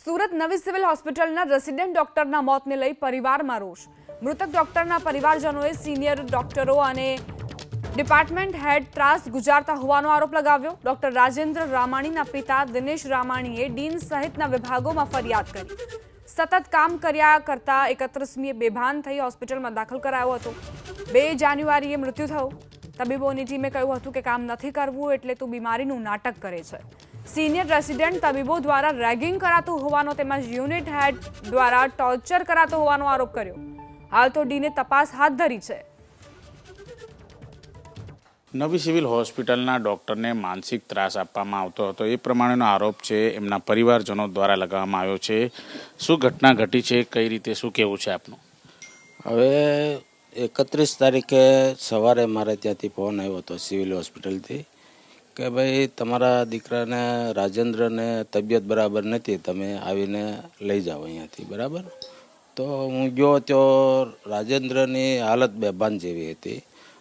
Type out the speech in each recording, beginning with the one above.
સુરત નવી સિવિલ હોસ્પિટલના રેસિડેન્ટ ડોક્ટરના મોતને લઈ પરિવારમાં રોષ. મૃતક ડોક્ટરના પરિવારજનોએ સિનિયર ડોક્ટરો અને ડિપાર્ટમેન્ટ હેડ ત્રાસ ગુજારતા હોવાનો આરોપ લગાવ્યો. ડોક્ટર રાજેન્દ્ર રામાણીના પિતા દિનેશ રામાણીએ ડીન સહિતના વિભાગોમાં ફરિયાદ કરી. સતત કામ કર્યા કરતા એકત્રીસમીએ બેભાન થઈ હોસ્પિટલમાં દાખલ કરાયો હતો. બે જાન્યુઆરીએ મૃત્યુ થયું. તબીબોની ટીમે કહ્યું હતું કે કામ નથી કરવું એટલે તું બીમારીનું નાટક કરે છે. સિનિયર રેસિડેન્ટ તબીબો દ્વારા રેગિંગ કરાતું હોવાનો તેમજ યુનિટ હેડ દ્વારા ટોર્ચર કરાતો હોવાનો આરોપ કર્યો. હાલ તો ડીને તપાસ હાથ ધરી છે. નવી સિવિલ હોસ્પિટલના ડૉક્ટરને માનસિક ત્રાસ આપવામાં આવતો હતો. એ પ્રમાણેનો આરોપ છે એમના પરિવારજનો દ્વારા લગાવવામાં આવ્યો છે. શું ઘટના ઘટી છે કઈ રીતે શું કહેવું છે આપનું? હવે એકત્રીસ તારીખે સવારે મારે ત્યાંથી ફોન આવ્યો હતો સિવિલ હોસ્પિટલથી. કે ભાઈ, તમારા દીકરાને રાજેન્દ્રને તબિયત બરાબર નથી, તમે આવીને લઈ જાઓ અહીંયાથી, બરાબર? તો હું ગયો તો રાજેન્દ્રની હાલત બેભાન જેવી હતી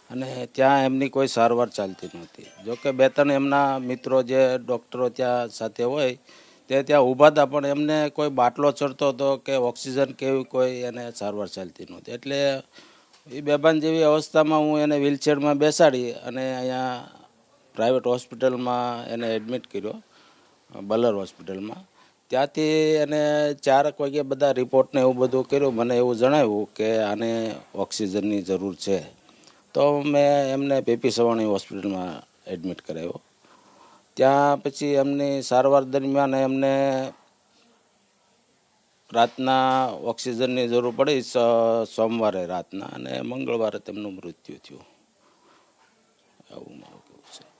અને ત્યાં એમની કોઈ સારવાર ચાલતી નહોતી. જોકે બે ત્રણ એમના મિત્રો જે ડૉક્ટરો ત્યાં સાથે હોય, તે ત્યાં ઊભા હતા, પણ એમને કોઈ બાટલો ચડતો હતો કે ઓક્સિજન કેવી કોઈ એને સારવાર ચાલતી નહોતી. એટલે એ બેભાન જેવી અવસ્થામાં હું એને વ્હીલચેરમાં બેસાડી અને અહીંયા પ્રાઇવેટ હોસ્પિટલમાં એને એડમિટ કર્યો બલર હોસ્પિટલમાં. ત્યાંથી એને ચારક વાગે બધા રિપોર્ટને એવું બધું કર્યું. મને એવું જણાવ્યું કે આને ઓક્સિજનની જરૂર છે. તો મેં એમને પીપી સવાણી હોસ્પિટલમાં એડમિટ કરાવ્યો. ત્યાં પછી એમની સારવાર દરમિયાન એમને રાતના ઓક્સિજનની જરૂર પડી. સોમવારે રાતના અને મંગળવારે તેમનું મૃત્યુ થયું. એવું મારું કહેવું છે.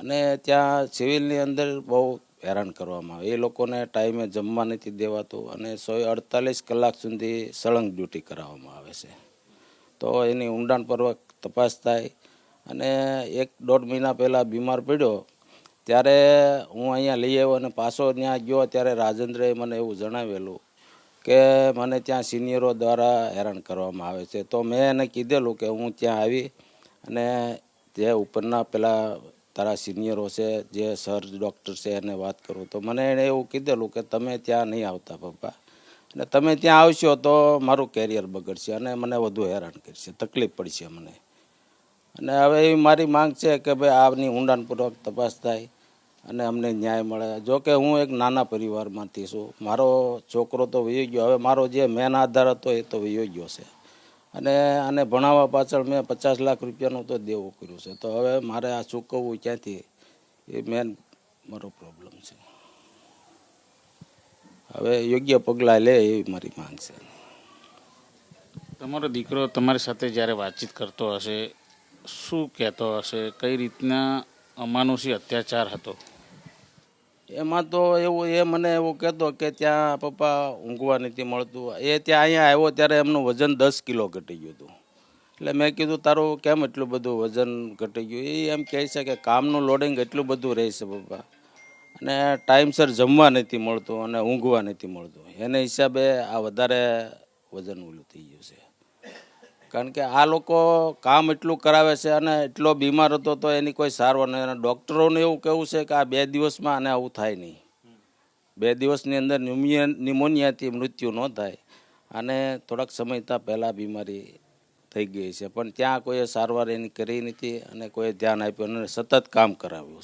અને ત્યાં સિવિલની અંદર બહુ હેરાન કરવામાં આવે. એ લોકોને ટાઈમે જમવા નથી દેવાતું અને સો અડતાલીસ કલાક સુધી સળંગ ડ્યુટી કરાવવામાં આવે છે. તો એની ઊંડાણપૂર્વક તપાસ થાય અને એક દોઢ મહિના પહેલાં બીમાર પડ્યો. ત્યારે હું અહીંયા લઈ આવ્યો અને પાછો ત્યાં ગયો. ત્યારે રાજેન્દ્રએ મને એવું જણાવેલું કે મને ત્યાં સિનિયરો દ્વારા હેરાન કરવામાં આવે છે. તો મેં એને કીધેલું કે હું ત્યાં આવી અને જે ઉપરના પેલા તારા સિનિયરો છે, જે સર, ડૉક્ટર છે, એને વાત કરું. તો મને એણે એવું કીધેલું કે તમે ત્યાં નહીં આવતા પપ્પા. અને તમે ત્યાં આવશો તો મારું કેરિયર બગડશે અને મને વધુ હેરાન કરશે. તકલીફ પડશે મને. અને હવે એવી મારી માંગ છે કે ભાઈ આની ઊંડાણપૂર્વક તપાસ થાય અને અમને ન્યાય મળે. જો કે હું એક નાના પરિવારમાંથી છું. મારો છોકરો તો વયો ગયો. હવે મારો જે મેન આધાર હતો એ તો વયો ગયો છે. અને આને ભણાવવા પાછળ મેં પચાસ લાખ રૂપિયાનું તો દેવું કર્યું છે. તો હવે મારે આ ચૂકવવું ક્યાંથી? એ મેન મારો પ્રોબ્લેમ છે. હવે યોગ્ય પગલાં લે એવી મારી માંગ છે. તમારો દીકરો તમારી સાથે જ્યારે વાતચીત કરતો હશે, શું કહેતો હશે? કઈ રીતના અમાનુષી અત્યાચાર હતો? એમાં તો એવું, એ મને એવું કહેતો કે ત્યાં પપ્પા ઊંઘવા નથી મળતું. એ ત્યાં અહીંયા આવ્યો ત્યારે એમનું વજન દસ કિલો ઘટી ગયું હતું. એટલે મેં કીધું, તારું કેમ એટલું બધું વજન ઘટી ગયું? એ એમ કહે છે કે, કામનું લોડિંગ એટલું બધું રહે છે પપ્પા. અને ટાઈમસર જમવા નથી મળતું અને ઊંઘવા નથી મળતું. એને હિસાબે આ વધારે વજન ઓલું થઈ ગયું છે. કારણ કે આ લોકો કામ એટલું કરાવે છે અને એટલો બીમાર હતો તો એની કોઈ સારવાર નહીં. અને ડૉક્ટરોનું એવું કહેવું છે કે આ બે દિવસમાં આને આવું થાય નહીં. બે દિવસની અંદર ન્યુમિયા, ન્યુમોનિયાથી મૃત્યુ ન થાય. અને થોડાક સમય પહેલાં બીમારી થઈ ગઈ છે. પણ ત્યાં કોઈએ સારવાર એની કરી નથી અને કોઈએ ધ્યાન આપ્યું અને સતત કામ કરાવ્યું